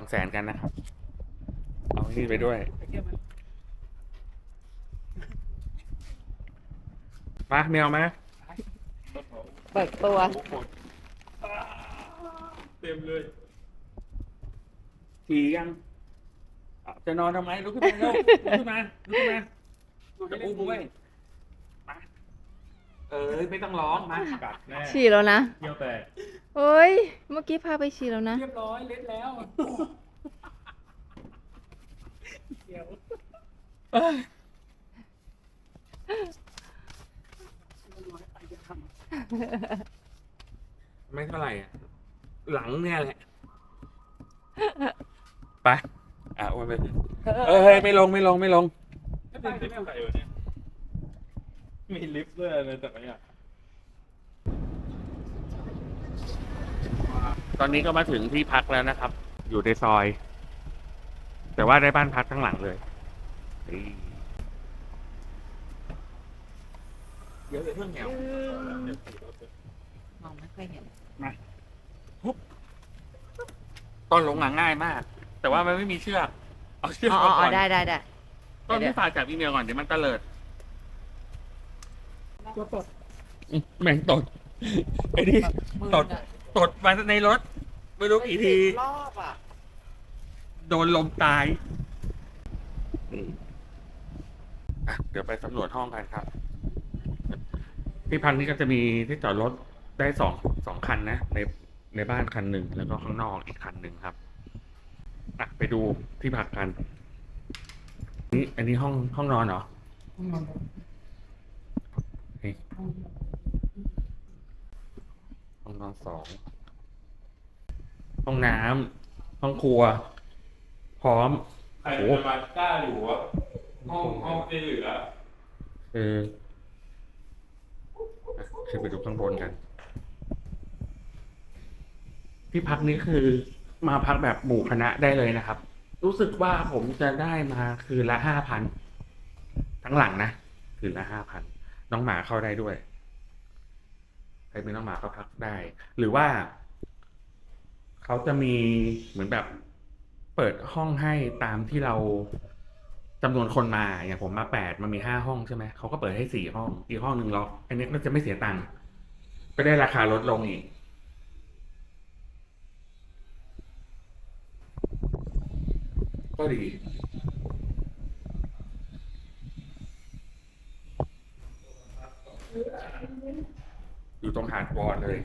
บางแสนกันนะครับ เอาที่ไปด้วย มาแมวมาเปิดตัว เต็มเลยขี่ยังอะจะนอนทำไมลุกขึ้นมาเร็วลุกขึ้นมาลุกขึ้นมาจะอุ้มเว้ยมาเออไม่ต้องร้องมากัดแน่ฉี่แล้วนะ เยี่ยวแตก เฮ้ย เมื่อกี้พาไปฉี่แล้วนะ เรียบร้อยเล็ดแล้วไม่เท่าไหร่อะ หลังเนี่ยแหละ ไป อะโอ้ยไปเออเฮ้ยไม่ลงไม่ลงไม่ลง ไม่เป็นลิฟต์ใส่อยู่เนี่ยมีลิฟต์ด้วยอะไรแต่ไม่อะ ตอนนี้ก็มาถึงที่พักแล้วนะครับ อยู่ในซอย แต่ว่าได้บ้านพักทั้งหลังเลยนี่เดี๋ยวเลยเรื่องแถวมองไม่ค่อยเห็นตอนลงหลังง่ายมาก แต่ว่ามันไม่มีเชือก เอาเชือกอ๋อมาอ๋ก่ออนได้ได้ได้ ต้นที่ฝากจากอีเมลก่อนเดี๋ยวมันเตลิดตัวตดอื้อแม่งตดไอ้นี่ตด ตดมาในรถ ไม่รู้กี่ทีรอบอะ โดนลมตายอะเดี๋ยวไปสำรวจห้องกันครับ ที่พักนี้ก็จะมีที่จอดรถได้สองสองคันนะ ในในบ้านคันหนึ่งแล้วก็ข้างนอกอีกคันหนึ่งครับอะไปดูที่พักกัน นี่อันนี้ห้องห้องนอนเหรอนี่ ห้องนอนสองห้องน้ำห้องครัว พร้อม ใครจะมากล้าอยู่วะห้องห้องที่เหลือเอออะขึ้นไปดูข้างบนกัน ที่พักนี้คือมาพักแบบหมู่คณะได้เลยนะครับ รู้สึกว่าผมจะได้มาคืนละห้าพันทั้งหลังนะคืนละห้าพันน้องหมาเข้าได้ด้วย ใครเป็นน้องหมาก็พักได้ หรือว่า เขาจะมีเหมือนแบบเปิดห้องให้ตามที่เราจำนวนคนมาอย่างผมมาแปดมันมีห้าห้องใช่ไหมเขาก็เปิดให้สี่ห้องอีกห้องหนึ่งล็อกอันนี้ก็จะไม่เสียตังค์ก็ได้ราคาลดลงอีกก็ดี อยู่ตรงหาดวอนเลย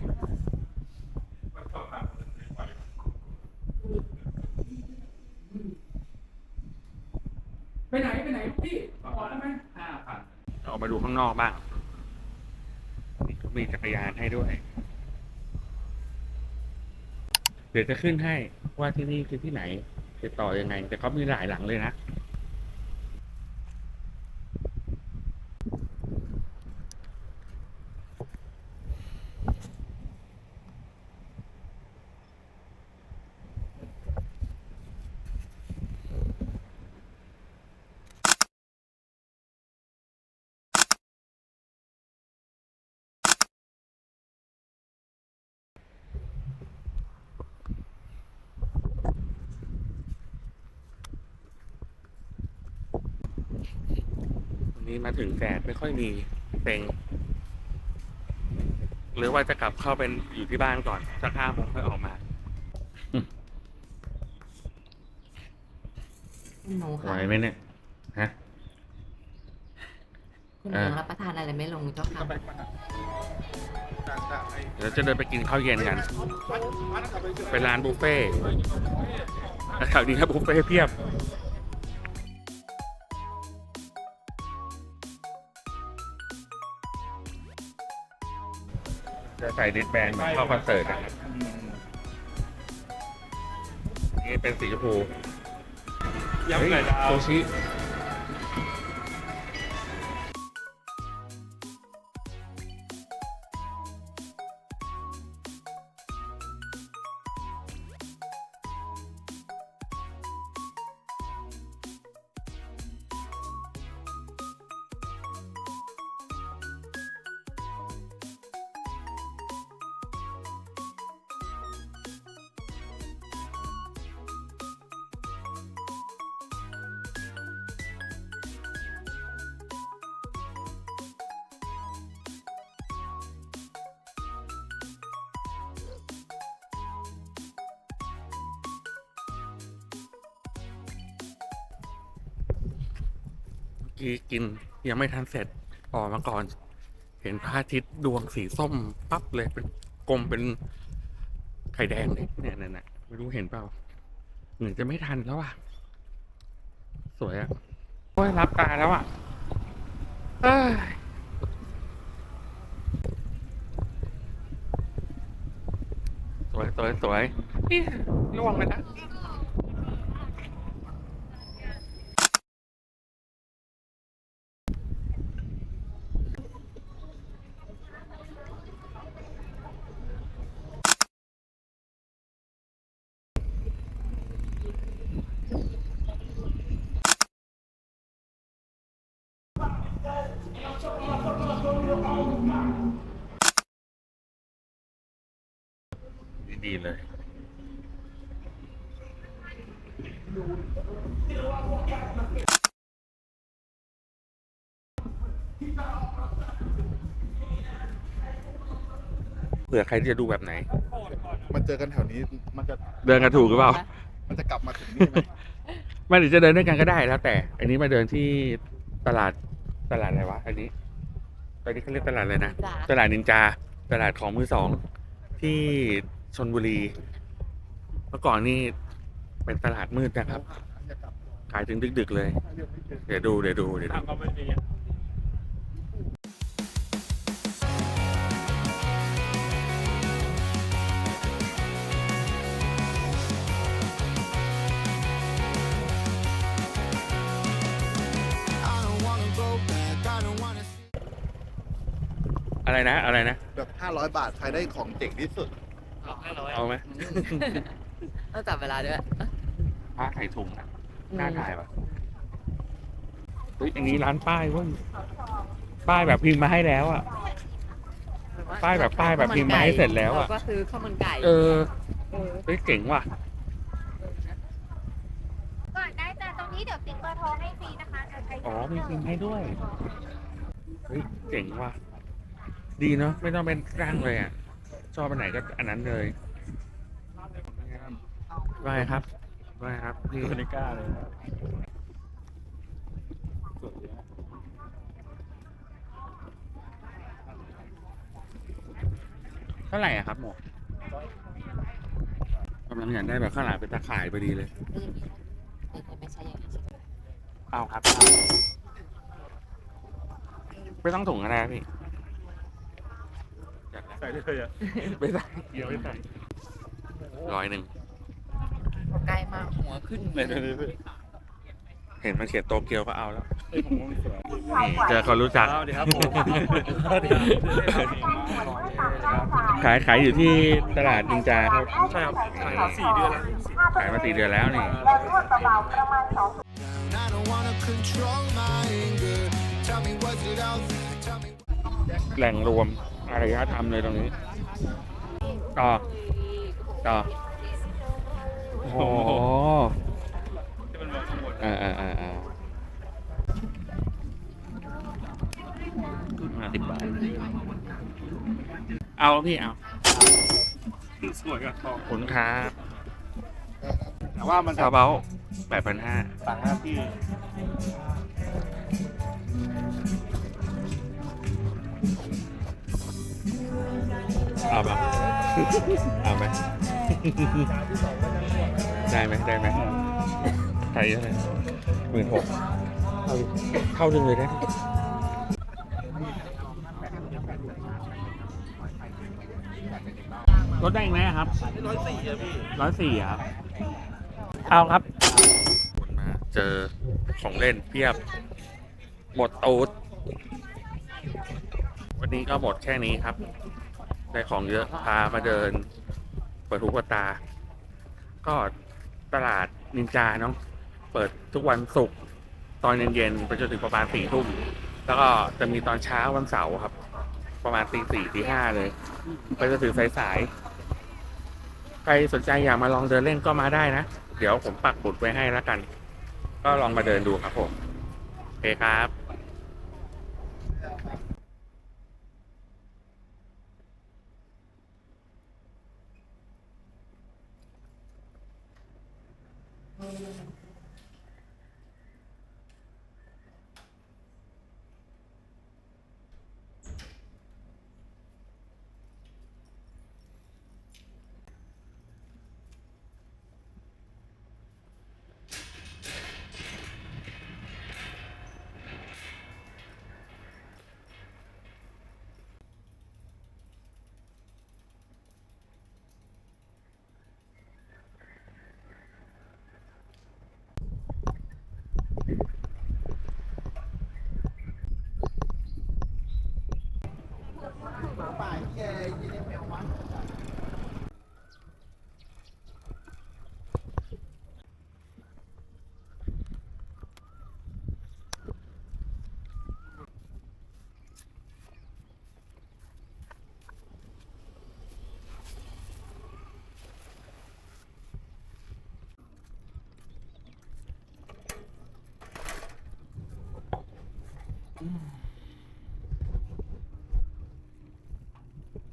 ไปไหนไปไหนพี่ออกได้ไหมห้าพันออกมาดูข้างนอกบ้างนี่ก็มีจักรยานให้ด้วย เดี๋ยวจะขึ้นให้ว่าที่นี่คือที่ไหนติดต่อยังไง แต่เขามีหลายหลังเลยนะ นนี้มาถึงแดดไม่ค่อยมีเต็งหรือว่าจะกลับเข้าเป็นอยู่ที่บ้านก่อนสักห้าโมงค่อยออกมาคุณหนูไหวค่ะไหมเนี่ยฮะ คุณหนูรับประทานอะไรไม่ลงเจ้าค่ะ เดี๋ยวจะเดินไปกินข้าวเย็นกัน เป็นร้านบุฟเฟ่ต์แถวนี้ครับบุฟเฟ่ต์เพียบ จะใส่ดิสแบนเหมือนเข้าคอนเสิร์ตอะครับนี่เป็นสีชมพูย้ำไก่ดาวโซชิ กี้กินยังไม่ทันเสร็จออกมาก่อน เห็นพระอาทิตย์ดวงสีส้มปั๊บเลยเป็นกลมเป็นไข่แดงเลยเนี่ยเนี่ยนี่ยไม่รู้เห็นเปล่าเหมือนจะไม่ทันแล้วอะ สวยอะโอ้ยรับตาแล้วอะเอ้ยสวยสวยสวยนี่ล่วงไปแล้ ดีๆเลย เผื่อใครจะดูแบบไหนมันเจอกันแถวนี้มันจะเดินกันถูกหรือเปล่า มันจะกลับมาถึงนี่ไหมไม่หรือจะเดินด้วยกันก็ได้แล้วแต่ อันนี้มาเดินที่ตลาดตลาดอะไรวะ อันนี้ ตอนนี้เขาเรียกตลาดอะไรนะจ้าตลาดนินจา ตลาดของมือสอง ที่ ชนบุรีเมื่อก่อนนี่เป็นตลาดมืดนะครับกลับ ขายถึงดึก ๆ เลย เดี๋ยวดูเดี๋ยวดูเดี๋ยวดูทางเขาไม่ดีอะอะไรนะ อะไรนะ แบบ 500 บาทใครได้ของเจ๋งที่สุด เอาไหมต้องจับเวลาด้วยพระไข่ถุงอะน่าถ่ายปะเฮ้ยอันนี้ร้านป้ายเว้ยป้ายแบบพิมพ์มาให้แล้วอะ ป้ายแบบป้ายแบบพิมพ์มาให้เสร็จแล้วอะก็ซื้อข้าวมันไก่เออเฮ้ยเจ๋งว่ะก่อนได้แต่ตรงนี้เดี๋ยวติ๊กเบอร์โทรให้ฟรีนะคะเดี๋ยวใครอ๋อมีพิมพ์ให้ด้วยเฮ้ยเจ๋งว่ะ ดีเนาะไม่ต้องเป็นร่างเลยอะชอบอันไหนก็อันนั้นเลย ว่าไงครับว่าไงครับพี่คนนี้กล้าเลยสวยดีนะเท่าไหร่อะครับหมอกำลังอยากได้แบบข้างหลังเป็นตาข่ายพอดีเลย ไม่ใช่อย่างนี้ใช่ไหมเอาครับไม่ต้องถุงอะไรนะพี่อยากได้ใส่ได้เลยอะไม่ใส่เดี๋ยวไม่ใส่ ร้อยหนึ่งใกล้มากหัวขึ้นไหนดูดิพี่เห็นมันเขียนโตเกียวก็เอาแล้วเฮ้ยผมว่ามันสวยนี่เจอคนรู้จัก สวัสดีครับผมสวัสดีครับขายขายอยู่ที่ตลาดนินจาครับใช่ครับขายมาสี่เดือนแล้วสี่ขายมาสี่เดือนแล้วนี่ I don't wanna control my anger. Tell me what's it out there. Tell me. แหล่งรวมอารยธรรมเลยตรงนี้ต่อ ต่อโอ้โหที่มันมองข้างบนอ่าอ่าอ่าอ่าห้าสิบบาท เอาพี่เอาสวยกับทองขอบคุณครับแต่ว่ามันซาเบาแปดพันห้าต่างหน้าที่เอาปะเอาไหม ได้ไหมได้ไหมไทยเท่าไหร่หมื่นหกเท่าดึงเลยได้ดิลดได้อีกไหมครับร้อยสี่อะพี่ร้อยสี่ครับ เอาครับคนมาเจอของเล่นเพียบ หมดตูดวันนี้ก็หมดแค่นี้ครับ ได้ของเยอะพามาเดินเปิดหูเปิดตา ก็ตลาดนินจาเนาะเปิดทุกวันศุกร์ตอนเย็นๆไปจนถึงประมาณสี่ทุ่มแล้วก็จะมีตอนเช้าวันเสาร์ครับ ประมาณตีสี่ตีห้าเลย ไปจนถึงสายๆใครสนใจอยากมาลองเดินเล่นก็มาได้นะ เดี๋ยวผมปักบุดไว้ให้แล้วกัน ก็ลองมาเดินดูครับผมโอเคครับ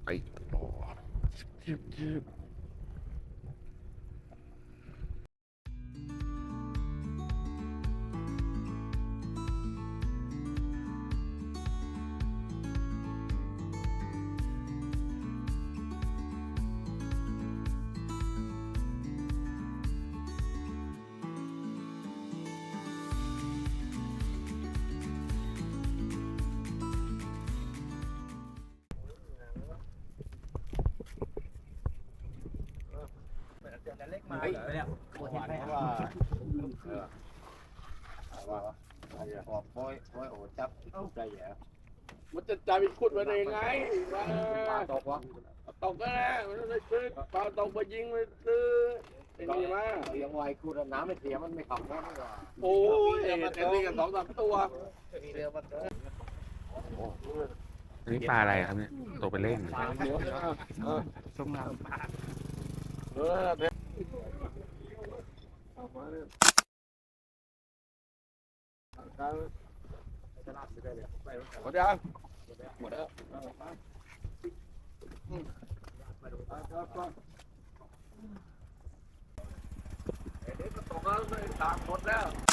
ไป ต่อจึบจึบมาเหรอเนี่ยว่าว่าออกป้อยป้อยโอ้จับใจแย่มันจะจ่ายเป็นขุดมาได้ยังไงว่าตกวะตกก็แน่มันไม่ซื้อปลาตกไปยิงไปซื้อไอ้นี่มาเลี้ยงไว้กูน้ำไม่เสียมันไม่ขับแล้วไม่ว่าโอ้ยเต็มที่กันสองสามตัวเรือมันนี้ปลาอะไรครับเนี่ยตัวไปเล่นเดี๋ยวเออส้มน้เออเหมดยังหมดแล้วเดี๋ยวก็ตกแล้วไม่ตากหมดแล้ว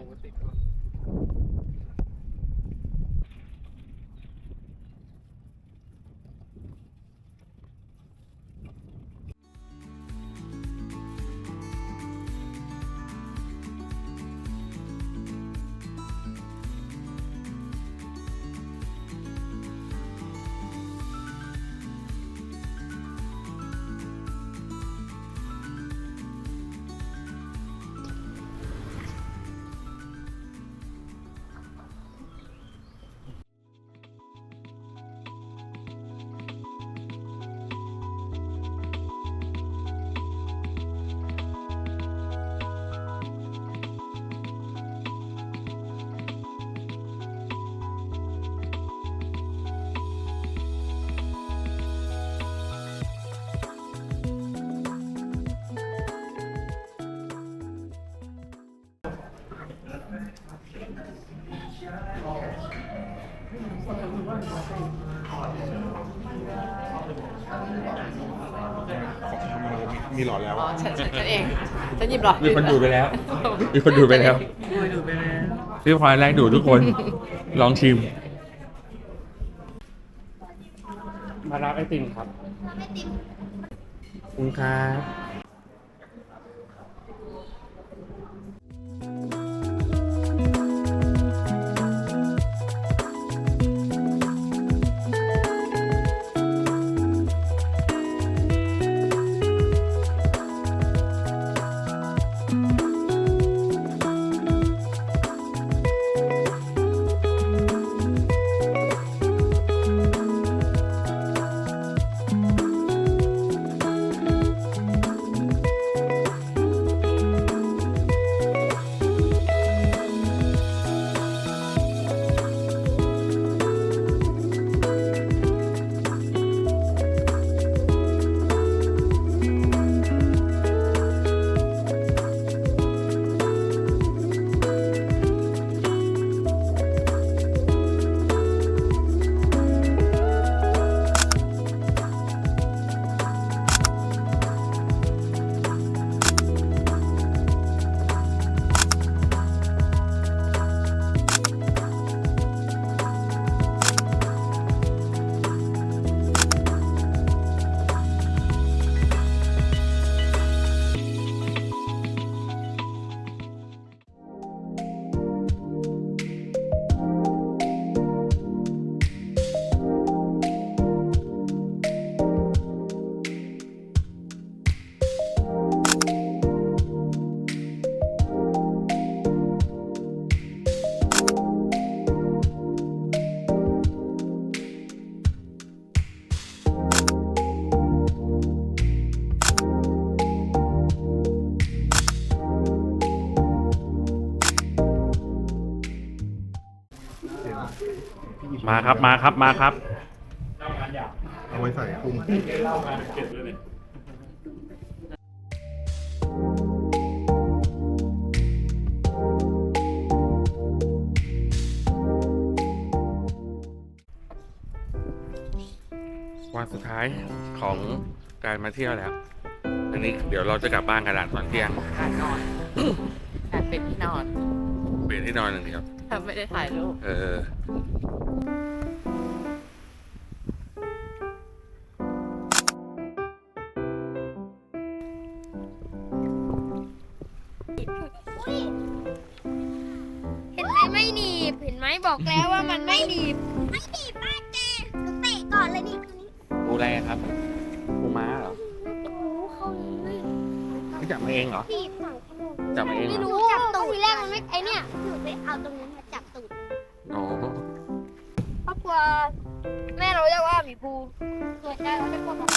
เดี๋ยวผมก็ติด มีหลอดแล้วอ๋อฉันฉันฉันเอง ฉันหยิบหลอดมีคนดูดไปแล้ว มีคนดูดไปแล้วพี่พลอยไล่ดูดทุกคน ลองชิม มาครับมาครับมาครับ เอาไว้ใส่พุงวันสุดท้ายของการมาเที่ยวแล้ว อันนี้เดี๋ยวเราจะกลับบ้านกันละตอนเที่ยงการนอนการเป็นที่นอน เปลี่ยนที่นอนหนึ่างเดียวถ้าไม่ได้ถ่ายรูป เออ อะไรครับปูม้าเหรอโอ้เขาเลยไม่จับมาเองเหรอหนีบหนังขนมจับมาเองเหรไม่อรู้จับตูดทีแรกมันไม่ไอเนี่ยหนูไปเอาตรงนี้มาจับตูดอ๋อครอบครัวแม่เราเรียกว่าหมีภูส่วนยายเราเรียกว่าหมา